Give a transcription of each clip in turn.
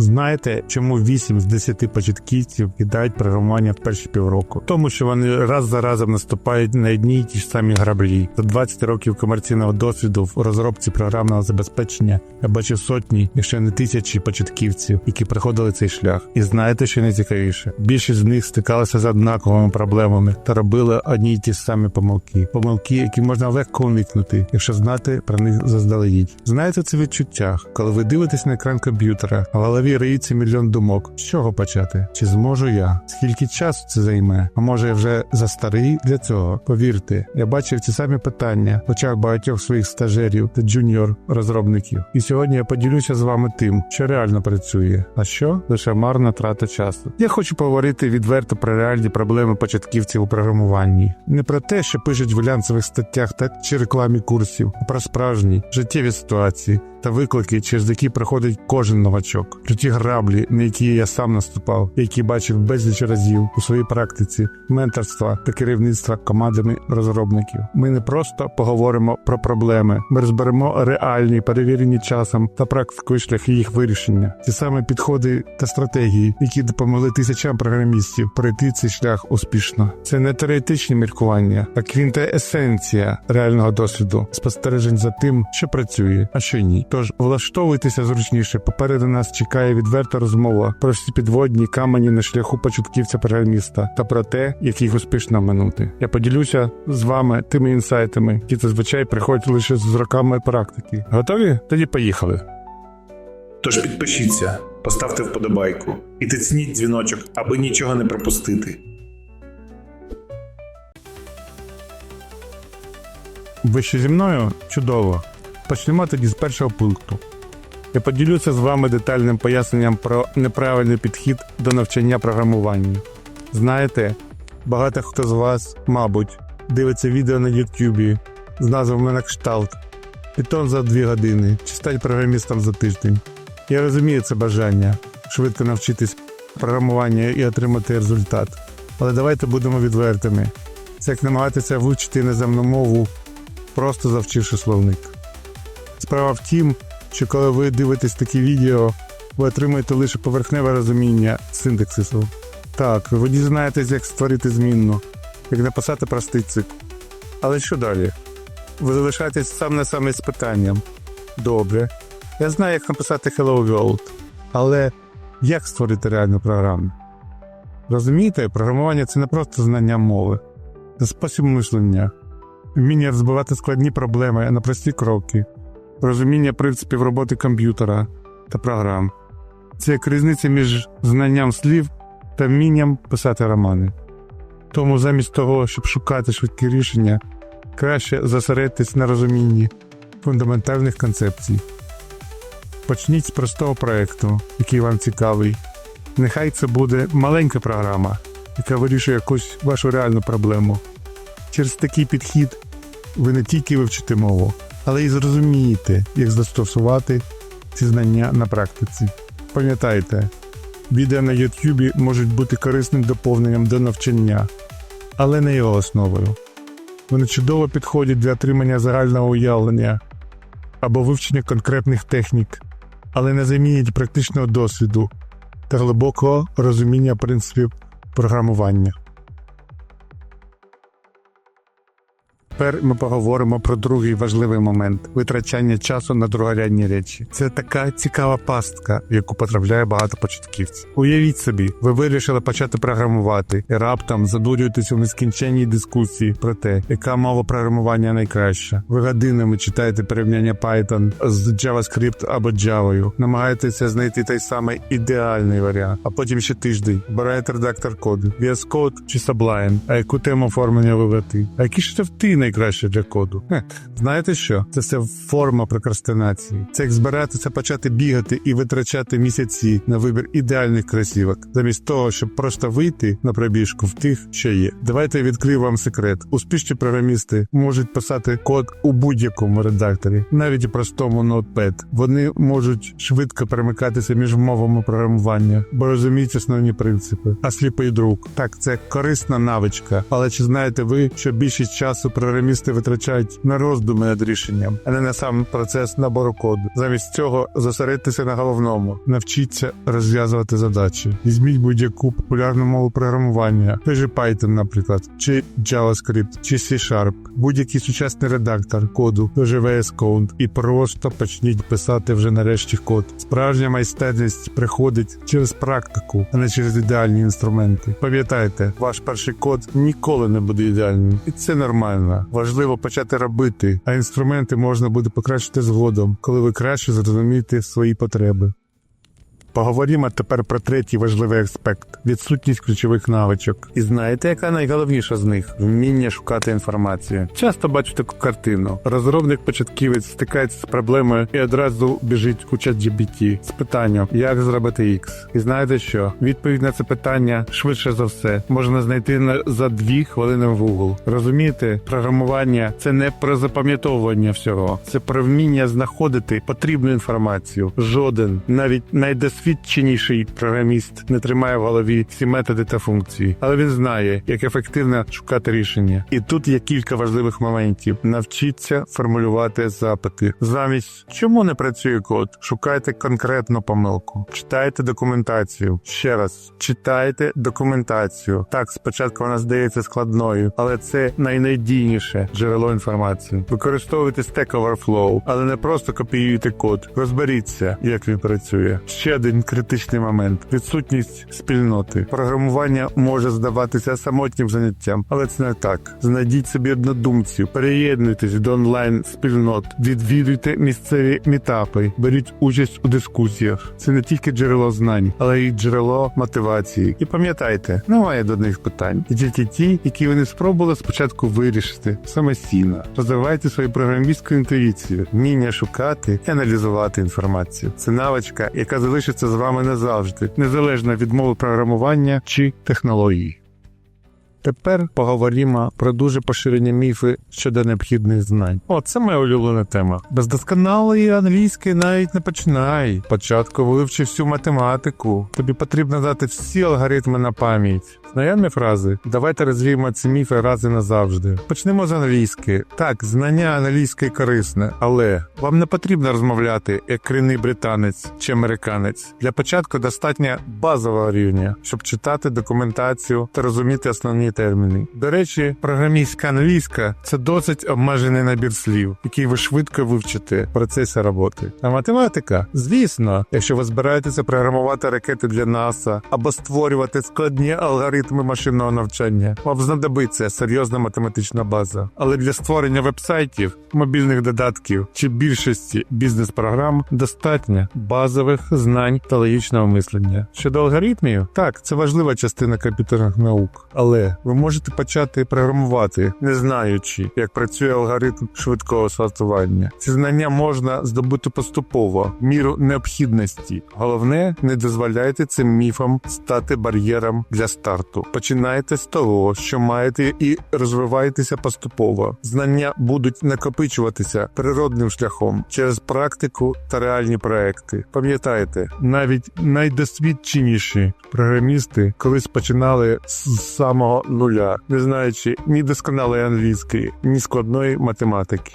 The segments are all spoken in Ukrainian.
Знаєте, чому 8 з 10 початківців кидають програмування в перші півроку? Тому що вони раз за разом наступають на одні й ті ж самі граблі. За 20 років комерційного досвіду в розробці програмного забезпечення я бачив сотні, якщо не тисячі початківців, які проходили цей шлях. І знаєте, що найцікавіше? Більшість з них стикалися з однаковими проблемами та робили одні й ті ж самі помилки. Помилки, які можна легко уникнути, якщо знати про них заздалегідь. Знаєте це відчуття, коли ви дивитесь на екран комп'ютера, в голові риється мільйон думок. З чого почати? Чи зможу я? Скільки часу це займе? А може я вже за старий для цього? Повірте, я бачив ці самі питання в очах багатьох своїх стажерів та джуніор розробників. І сьогодні я поділюся з вами тим, що реально працює, а що лише марна трата часу. Я хочу поговорити відверто про реальні проблеми початківців у програмуванні, не про те, що пишуть в глянцевих статтях та чи рекламі курсів, а про справжні життєві ситуації. Та виклики, через які проходить кожен новачок, про ті граблі, на які я сам наступав, які бачив безліч разів у своїй практиці менторства та керівництва командами розробників. Ми не просто поговоримо про проблеми, ми розберемо реальні, перевірені часом та практикою шляхи їх вирішення. Ті самі підходи та стратегії, які допомогли тисячам програмістів пройти цей шлях успішно. Це не теоретичні міркування, а квінтеесенція реального досвіду, спостережень за тим, що працює, а що ні. Тож влаштовуйтеся зручніше. Попереду нас чекає відверта розмова про всі підводні камені на шляху початківця програміста та про те, як їх успішно минути. Я поділюся з вами тими інсайтами, які зазвичай приходять лише з роками практики. Готові? Тоді поїхали. Тож підпишіться, поставте вподобайку і тицніть дзвіночок, аби нічого не пропустити. Ви ще зі мною? Чудово. Почнемо тоді з першого пункту. Я поділюся з вами детальним поясненням про неправильний підхід до навчання програмуванню. Знаєте, багато хто з вас, мабуть, дивиться відео на Ютубі з назвами на кшталт Python за дві години чи стать програмістом за тиждень. Я розумію це бажання швидко навчитись програмуванню і отримати результат. Але давайте будемо відвертими. Це як намагатися вивчити іноземну мову, просто завчивши словник. Справа в тім, що коли ви дивитесь такі відео, ви отримуєте лише поверхневе розуміння синтаксису. Так, ви дізнаєтесь, як створити змінну, як написати простий цикл. Але що далі? Ви залишаєтесь сам на саме з питанням. Добре. Я знаю, як написати Hello World, але як створити реальну програму? Розумієте, програмування це не просто знання мови, це спосіб мислення, вміння розбивати складні проблеми на прості кроки, розуміння принципів роботи комп'ютера та програм. Це як різниця між знанням слів та вмінням писати романи. Тому замість того, щоб шукати швидкі рішення, краще зосередитись на розумінні фундаментальних концепцій. Почніть з простого проєкту, який вам цікавий. Нехай це буде маленька програма, яка вирішує якусь вашу реальну проблему. Через такий підхід ви не тільки вивчите мову, але й зрозумієте, як застосувати ці знання на практиці. Пам'ятайте, відео на YouTube можуть бути корисним доповненням до навчання, але не його основою. Вони чудово підходять для отримання загального уявлення або вивчення конкретних технік, але не замінять практичного досвіду та глибокого розуміння принципів програмування. Тепер ми поговоримо про другий важливий момент витрачання часу на другорядні речі. Це така цікава пастка, в яку потрапляє багато початківців. Уявіть собі, ви вирішили почати програмувати і раптом задурюєтесь у нескінченній дискусії про те, яка мова програмування найкраща. Ви годинами читаєте порівняння Python з JavaScript або Java, намагаєтеся знайти той самий ідеальний варіант, а потім ще тиждень обираєте редактор коду, VS Code чи Sublime, а яку тему оформлення вибрати, а які шрифти найкраще для коду. Хе, знаєте що? Це все форма прокрастинації. Це як збиратися почати бігати і витрачати місяці на вибір ідеальних кросівок, замість того, щоб просто вийти на пробіжку в тих, що є. Давайте я відкрию вам секрет. Успішні програмісти можуть писати код у будь-якому редакторі, навіть у простому Notepad. Вони можуть швидко перемикатися між мовами програмування, бо розуміють основні принципи. А сліпий друк так, це корисна навичка. Але чи знаєте ви, що більшість часу програмістів програмісти витрачають на роздуми над рішенням, а не на сам процес набору коду. Замість цього зосередьтеся на головному, навчіться розв'язувати задачі. Візьміть будь-яку популярну мову програмування, той же Python, наприклад, чи JavaScript, чи C-Sharp, будь-який сучасний редактор коду, той же VS Code, і просто почніть писати вже нарешті код. Справжня майстерність приходить через практику, а не через ідеальні інструменти. Пам'ятайте, ваш перший код ніколи не буде ідеальним, і це нормально. Важливо почати робити, а інструменти можна буде покращити згодом, коли ви краще зрозумієте свої потреби. Поговоримо тепер про третій важливий аспект відсутність ключових навичок. І знаєте, яка найголовніша з них вміння шукати інформацію. Часто бачу таку картину. Розробник початківець стикається з проблемою і одразу біжить у чат GPT з питанням, як зробити X. І знаєте що? Відповідь на це питання швидше за все можна знайти на за дві хвилини в Google. Розумієте, програмування це не про запам'ятовування всього, це про вміння знаходити потрібну інформацію. Жоден, навіть найдосвідченіший програміст не тримає в голові всі методи та функції, але він знає, як ефективно шукати рішення. І тут є кілька важливих моментів: навчіться формулювати запити. Замість чому не працює код, шукайте конкретну помилку, читайте документацію. Ще раз читайте документацію. Так, спочатку вона здається складною, але це найнадійніше джерело інформації. Використовуйте Stack Overflow, але не просто копіюйте код. Розберіться, як він працює. Ще один критичний момент: відсутність спільноти. Програмування може здаватися самотнім заняттям, але це не так. Знайдіть собі однодумців, переєднуйтесь до онлайн спільнот, відвідуйте місцеві мітапи, беріть участь у дискусіях. Це не тільки джерело знань, але й джерело мотивації. І пам'ятайте, немає до них питань. І тільки ті, які вони спробували спочатку вирішити самостійно. Розвивайте свою програмістську інтуїцію, вміння шукати і аналізувати інформацію. Це навичка, яка залишиться з вами назавжди, незалежно від мови програмування чи технології. Тепер поговоримо про дуже поширені міфи щодо необхідних знань. О, це моя улюблена тема. Без досконалої англійської навіть не починай. Спочатку вивчи всю математику. Тобі потрібно дати всі алгоритми на пам'ять. Знайомі фрази. Давайте розвіємо ці міфи раз і назавжди. Почнемо з англійської. Так, знання англійської корисне, але вам не потрібно розмовляти як корінний британець чи американець. Для початку достатньо базового рівня, щоб читати документацію та розуміти основні терміни. До речі, програмістська англійська це досить обмежений набір слів, який ви швидко вивчите в процесі роботи. А математика, звісно, якщо ви збираєтеся програмувати ракети для НАСА або створювати складні алгоритми машинного навчання, вам знадобиться серйозна математична база. Але для створення вебсайтів, мобільних додатків чи більшості бізнес-програм достатньо базових знань та логічного мислення. Щодо алгоритмів, так це важлива частина комп'ютерних наук, але ви можете почати програмувати, не знаючи, як працює алгоритм швидкого сортування. Ці знання можна здобути поступово, в міру необхідності. Головне, не дозволяйте цим міфам стати бар'єром для старту. Починайте з того, що маєте, і розвивайтеся поступово. Знання будуть накопичуватися природним шляхом через практику та реальні проекти. Пам'ятайте, навіть найдосвідченіші програмісти колись починали з самого нуля, не знаючи ні досконалої англійської, ні складної математики.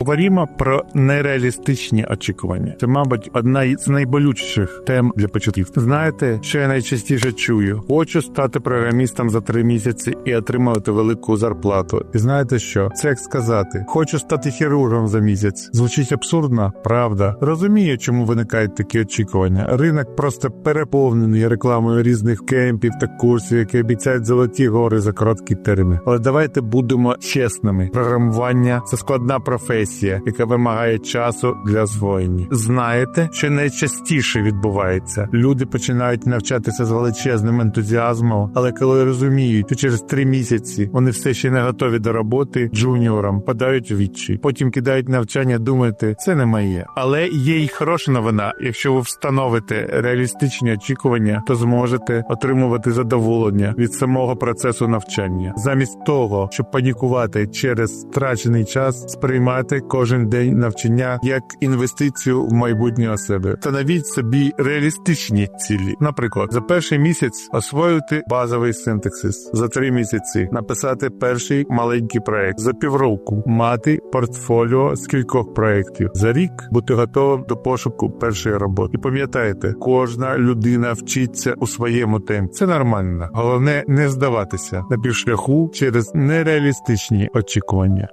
Говоримо про нереалістичні очікування. Це, мабуть, одна із найболючіших тем для початківців. Знаєте, що я найчастіше чую? Хочу стати програмістом за три місяці і отримувати велику зарплату. І знаєте що? Це як сказати: хочу стати хірургом за місяць. Звучить абсурдно, правда. Розумію, чому виникають такі очікування. Ринок просто переповнений рекламою різних кемпів та курсів, які обіцяють золоті гори за короткий термін. Але давайте будемо чесними. Програмування це складна професія яка вимагає часу для освоєння. Знаєте, що найчастіше відбувається? Люди починають навчатися з величезним ентузіазмом, але коли розуміють, що через три місяці вони все ще не готові до роботи джуніором, подають відчай. Потім кидають навчання, думати, це не моє. Але є й хороша новина. Якщо ви встановите реалістичні очікування, то зможете отримувати задоволення від самого процесу навчання, замість того, щоб панікувати через втрачений час, сприймати сприймати кожен день навчання як інвестицію в майбутнє себе. Встановіть собі реалістичні цілі. Наприклад, за перший місяць освоїти базовий синтаксис, за три місяці написати перший маленький проект, за півроку мати портфоліо з кількох проєктів, за рік бути готовим до пошуку першої роботи. І пам'ятайте, кожна людина вчиться у своєму темпі. Це нормально. Головне не здаватися на півшляху через нереалістичні очікування.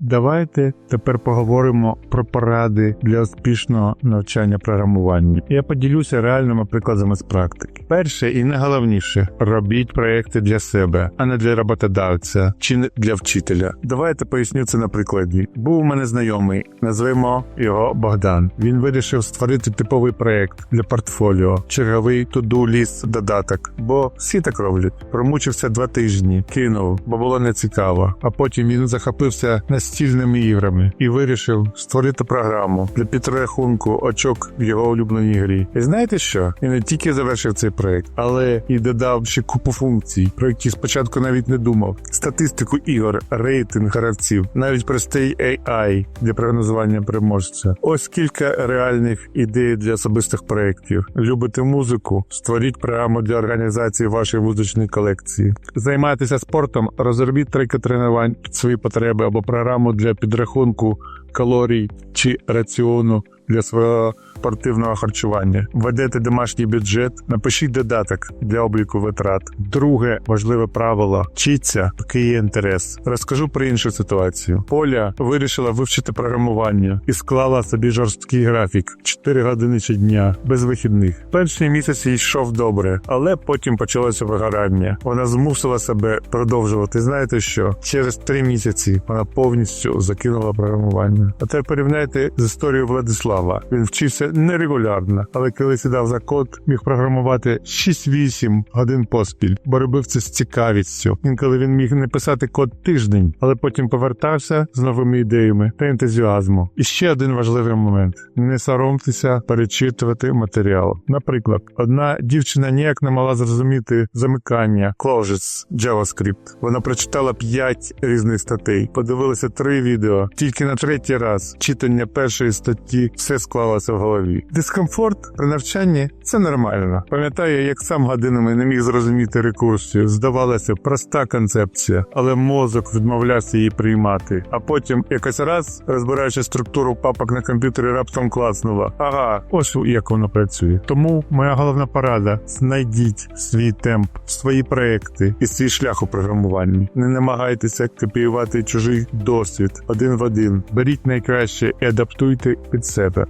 Давайте тепер поговоримо про поради для успішного навчання програмування. Я поділюся реальними прикладами з практики. Перше і найголовніше робіть проекти для себе, а не для роботодавця чи не для вчителя. Давайте поясню це на прикладі. Був у мене знайомий, назвемо його Богдан. Він вирішив створити типовий проект для портфоліо, черговий to-do ліст додаток, бо всі так роблять. Промучився два тижні, кинув, бо було нецікаво. А потім він захопився настільними іграми і вирішив створити програму для підрахунку очок в його улюбленій грі. І знаєте що? Він не тільки завершив цей проект, але і додав ще купу функцій, про які спочатку навіть не думав. Статистику ігор, рейтинг гравців, навіть простий AI для прогнозування переможця. Ось кілька реальних ідей для особистих проєктів. Любите музику? Створіть програму для організації вашої музичної колекції. Займайтеся спортом, розробіть трека тренувань під свої потреби або програму для підрахунку калорій чи раціону для свого спортивного харчування. Введете домашній бюджет, напишіть додаток для обліку витрат. Друге важливе правило: вчіться, поки є інтерес. Розкажу про іншу ситуацію. Поля вирішила вивчити програмування і склала собі жорсткий графік 4 години щодня, без вихідних. Перший місяць йшов добре, але потім почалося вигорання. Вона змусила себе продовжувати. Знаєте що? Через три місяці вона повністю закинула програмування. А тепер порівняйте з історією Владислава. Він вчився нерегулярно, але коли сідав за код, міг програмувати 6-8 годин поспіль, бо робив це з цікавістю. Інколи він міг не писати код тиждень, але потім повертався з новими ідеями та ентузіазмом. І ще один важливий момент: не соромтеся перечитувати матеріал. Наприклад, одна дівчина ніяк не могла зрозуміти замикання closures JavaScript. Вона прочитала 5 різних статей, подивилася три відео. Тільки на третій раз читання першої статті все склалося в голові. Дискомфорт при навчанні це нормально. Пам'ятаю, як сам годинами не міг зрозуміти рекурсію. Здавалося, проста концепція, але мозок відмовлявся її приймати. А потім якось раз, розбираючи структуру папок на комп'ютері, раптом клацнуло. Ага, ось як воно працює. Тому моя головна порада: знайдіть свій темп, свої проекти і свій шлях у програмуванні. Не намагайтеся копіювати чужий досвід один в один. Беріть найкраще і адаптуйте під себе.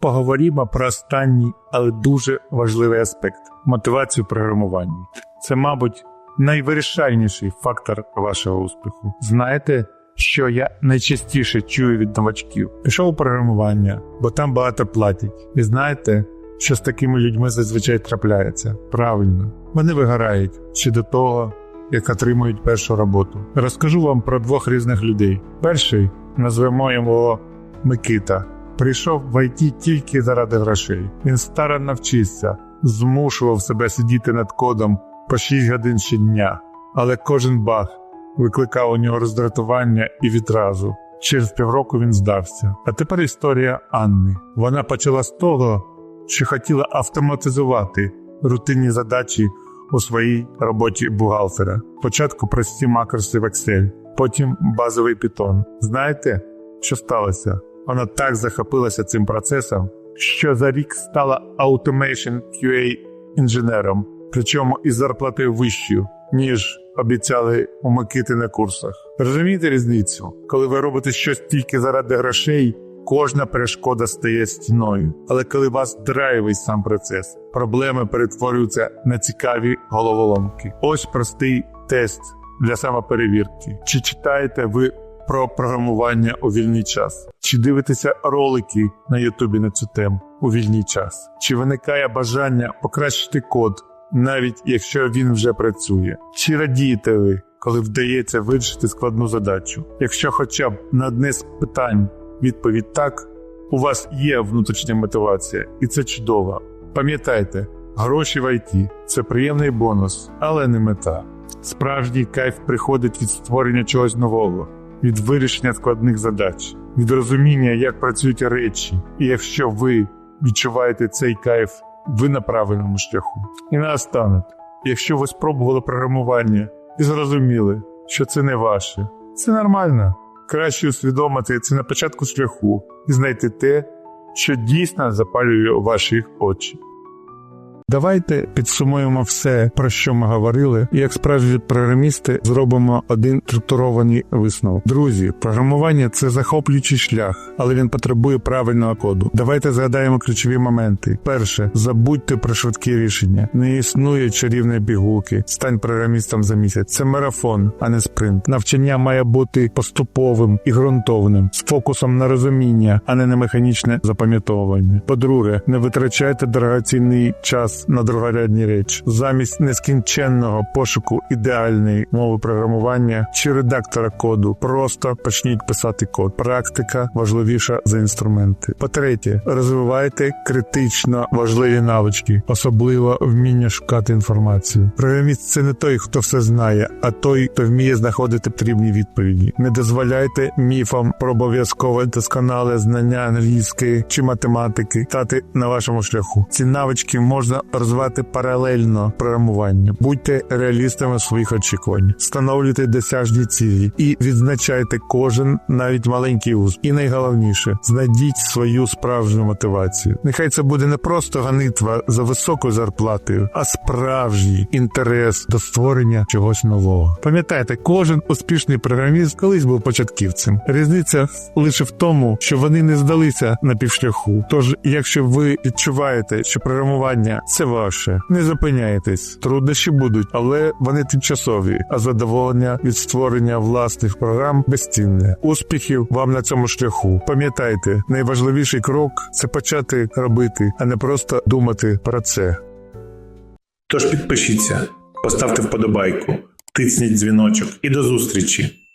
Поговоримо про останній, але дуже важливий аспект мотивацію програмування. Це, мабуть, найвирішальніший фактор вашого успіху. Знаєте, що я найчастіше чую від новачків? Пішов у програмування, бо там багато платять. І знаєте, що з такими людьми зазвичай трапляється? Правильно, вони вигорають ще до того, як отримують першу роботу. Розкажу вам про двох різних людей. Перший назвемо його Микита. Прийшов в ІТ тільки заради грошей. Він старанно вчився, змушував себе сидіти над кодом по 6 годин щодня, але кожен баг викликав у нього роздратування і відразу. Через півроку він здався. А тепер історія Анни. Вона почала з того, що хотіла автоматизувати рутинні задачі у своїй роботі бухгалтера. Спочатку прості макроси в Excel, потім базовий Python. Знаєте, що сталося? Вона так захопилася цим процесом, що за рік стала Automation QA інженером, причому із зарплатою вищою, ніж обіцяли у Микити на курсах. Розумієте різницю? Коли ви робите щось тільки заради грошей, кожна перешкода стає стіною. Але коли вас драйвить сам процес, проблеми перетворюються на цікаві головоломки. Ось простий тест для самоперевірки. Чи читаєте ви про програмування у вільний час? Чи дивитеся ролики на Ютубі на цю тему у вільний час? Чи виникає бажання покращити код, навіть якщо він вже працює? Чи радієте ви, коли вдається вирішити складну задачу? Якщо хоча б на одне з питань відповідь так, у вас є внутрішня мотивація, і це чудово. Пам'ятайте, гроші в ІТ – це приємний бонус, але не мета. Справжній кайф приходить від створення чогось нового, від вирішення складних задач, від розуміння, як працюють речі. І якщо ви відчуваєте цей кайф, ви на правильному шляху. І наостанок, якщо ви спробували програмування і зрозуміли, що це не ваше, це нормально. Краще усвідомити це на початку шляху і знайти те, що дійсно запалює ваші очі. Давайте підсумуємо все, про що ми говорили, і як справжні програмісти зробимо один структурований висновок. Друзі, програмування це захоплюючий шлях, але він потребує правильного коду. Давайте згадаємо ключові моменти. Перше, забудьте про швидкі рішення. Не існує чарівної пігулки. Стань програмістом за місяць. Це марафон, а не спринт. Навчання має бути поступовим і ґрунтовним, з фокусом на розуміння, а не на механічне запам'ятовування. По-друге, не витрачайте дорогоцінний час на другорядні речі. Замість нескінченного пошуку ідеальної мови програмування чи редактора коду. Просто почніть писати код. Практика важливіша за інструменти. По-третє, розвивайте критично важливі навички, особливо вміння шукати інформацію. Програміст це не той, хто все знає, а той, хто вміє знаходити потрібні відповіді. Не дозволяйте міфам про обов'язкове досконале знання англійської чи математики стати на вашому шляху. Ці навички можна розвивати паралельно програмуванню. Будьте реалістами своїх очікувань, встановлюйте досяжні цілі і відзначайте кожен навіть маленький успіх. І найголовніше, знайдіть свою справжню мотивацію. Нехай це буде не просто ганитва за високою зарплатою, а справжній інтерес до створення чогось нового. Пам'ятайте, кожен успішний програміст колись був початківцем. Різниця лише в тому, що вони не здалися на півшляху. Тож, якщо ви відчуваєте, що програмування це ваше, не зупиняйтесь. Труднощі будуть, але вони тимчасові, а задоволення від створення власних програм безцінне. Успіхів вам на цьому шляху. Пам'ятайте, найважливіший крок це почати робити, а не просто думати про це. Тож підпишіться, поставте вподобайку, тисніть дзвіночок і до зустрічі!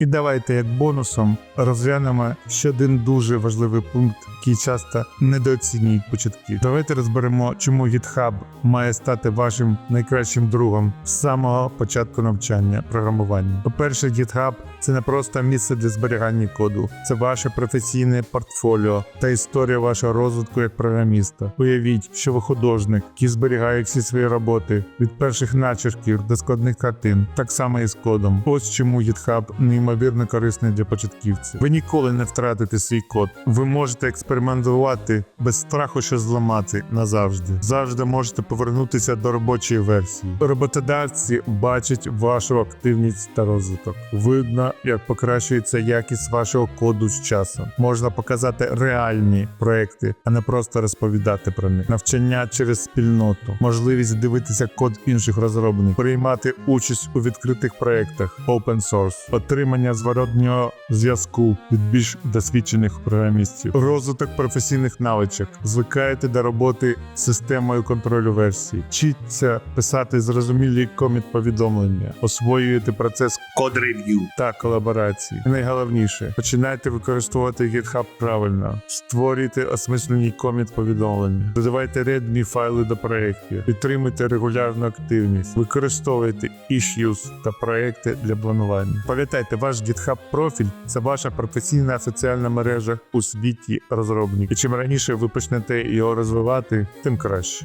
І давайте як бонусом розглянемо ще один дуже важливий пункт, який часто недооцінюють початків. Давайте розберемо, чому GitHub має стати вашим найкращим другом з самого початку навчання програмування. По-перше, GitHub – це не просто місце для зберігання коду, це ваше професійне портфоліо та історія вашого розвитку як програміста. Уявіть, що ви художник, який зберігає всі свої роботи від перших начерків до складних картин, так само і з кодом. Ось чому GitHub неймовірно корисний для початківців. Ви ніколи не втратите свій код. Ви можете експериментувати без страху, що зламати назавжди. Завжди можете повернутися до робочої версії. Роботодавці бачать вашу активність та розвиток. Видно, як покращується якість вашого коду з часом. Можна показати реальні проекти, а не просто розповідати про них. Навчання через спільноту, можливість дивитися код інших розробників, приймати участь у відкритих проектах, open source, отримання зворотнього зв'язку від більш досвідчених програмістів, розвиток професійних навичок, звикаєте до роботи з системою контролю версій, вчіться писати зрозумілі коміт повідомлення, освоюєте процес Код рев'ю. та колаборації. І найголовніше, починайте використовувати GitHub правильно, створюйте осмислені коміт повідомлення, додавайте редмі файли до проєктів, підтримуйте регулярну активність, використовуйте issues та проекти для планування. Пам'ятайте, ваш GitHub профіль це ваша професійна соціальна мережа у світі розробників. І чим раніше ви почнете його розвивати, тим краще.